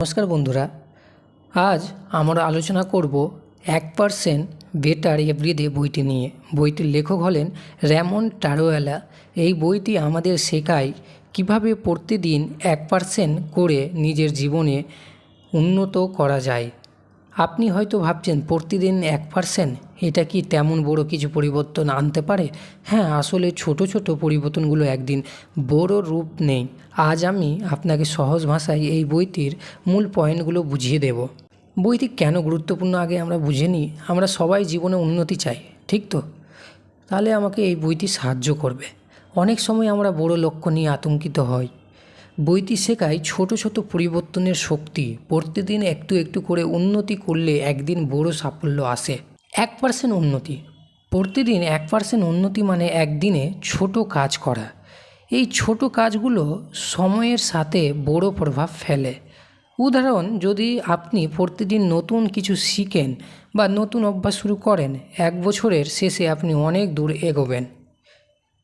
নমস্কার বন্ধুরা, আজ আমরা আলোচনা করব এক পার্সেন্ট বেটার এভরিডে বইটি নিয়ে। বইটির লেখক হলেন র্যামন টারোয়ালা। এই বইটি আমাদের শেখায় কীভাবে প্রতিদিন এক পার্সেন্ট করে নিজের জীবনে উন্নত করা যায়। আপনি হয়তো ভাবছেন, প্রতিদিন এক পার্সেন্ট এটা কি তেমন বড় কিছু পরিবর্তন আনতে পারে? হ্যাঁ আসলে ছোট ছোট পরিবর্তনগুলো একদিন বড় রূপ নেই। আজ আমি আপনাকে সহজ ভাষায় এই বইটির মূল পয়েন্টগুলো বুঝিয়ে দেব। বইটি কেন গুরুত্বপূর্ণ আগে আমরা বুঝে নিই? আমরা সবাই জীবনে উন্নতি চাই, ঠিক তো? তাহলে আমাকে এই বইটি সাহায্য করবে। অনেক সময় আমরা বড় লক্ষ্য নিয়ে আতঙ্কিত হই। বইটি শেখায় ছোট ছোট পরিবর্তনের শক্তি, প্রতিদিন একটু একটু করে উন্নতি করলে একদিন বড় সাফল্য আসে। এক পার্সেন্ট উন্নতি। প্রতিদিন এক পার্সেন্ট উন্নতি মানে একদিনে ছোট কাজ করা। এই ছোট কাজগুলো সময়ের সাথে বড় প্রভাব ফেলে। উদাহরণ, যদি আপনি প্রতিদিন নতুন কিছু শিখেন বা নতুন অভ্যাস শুরু করেন, এক বছরের শেষে আপনি অনেক দূর এগোবেন।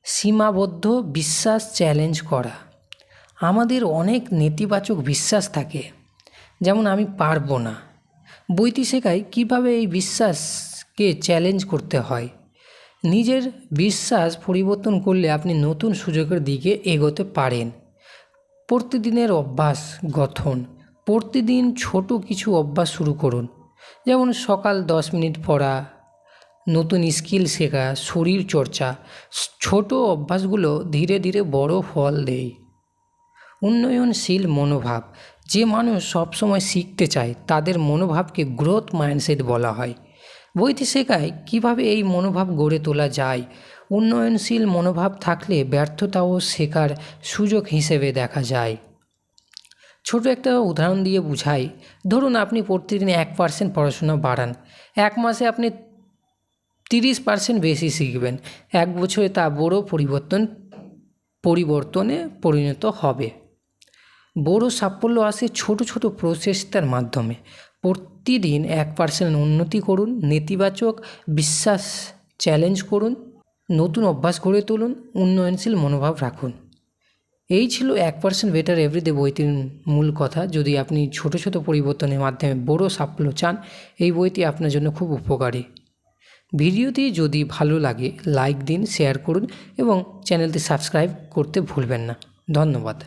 সীমাবদ্ধ বিশ্বাস চ্যালেঞ্জ করা। আমাদের অনেক নেতিবাচক বিশ্বাস থাকে। যেমন আমি পারব না। বইটি শেখায় কীভাবে এই বিশ্বাসকে চ্যালেঞ্জ করতে হয়। নিজের বিশ্বাস পরিবর্তন করলে আপনি নতুন সুযোগের দিকে এগোতে পারেন। প্রতিদিনের অভ্যাস গঠন। প্রতিদিন ছোট কিছু অভ্যাস শুরু করুন। যেমন সকাল দশ মিনিট পড়া, নতুন স্কিল শেখা শরীর চর্চা ছোট অভ্যাসগুলো ধীরে ধীরে বড় ফল দেয়। উন্নয়নশীল মনোভাব। যে মানুষ সবসময় শিখতে চায়, তাদের মনোভাবকে গ্রোথ মাইন্ডসেট বলা হয়। বইটি শেখায় কীভাবে এই মনোভাব গড়ে তোলা যায়। উন্নয়নশীল মনোভাব থাকলে ব্যর্থতাও শেখার সুযোগ হিসেবে দেখা যায়। ছোট একটা উদাহরণ দিয়ে বুঝাই। ধরুন আপনি প্রতিদিন এক পার্সেন্ট পড়াশোনা বাড়ান। এক মাসে আপনি তিরিশ পার্সেন্ট বেশি শিখবেন। এক বছরে তা বড় পরিবর্তন, পরিবর্তনে পরিণত হবে। বড় সাফল্য আসে ছোট ছোট প্রচেষ্টার মাধ্যমে। প্রতিদিন এক পার্সেন্ট উন্নতি করুন, নেতিবাচক বিশ্বাস চ্যালেঞ্জ করুন, নতুন অভ্যাস গড়ে তুলুন, উন্নয়নশীল মনোভাব রাখুন। এই ছিল এক পার্সেন্ট বেটার এভরিডে বইটির মূল কথা। যদি আপনি ছোট ছোট পরিবর্তনের মাধ্যমে বড় সাফল্য চান, এই বইটি আপনার জন্য খুব উপকারী। ভিডিওটি যদি ভালো লাগে লাইক দিন শেয়ার করুন এবং চ্যানেলটি সাবস্ক্রাইব করতে ভুলবেন না। ধন্যবাদ।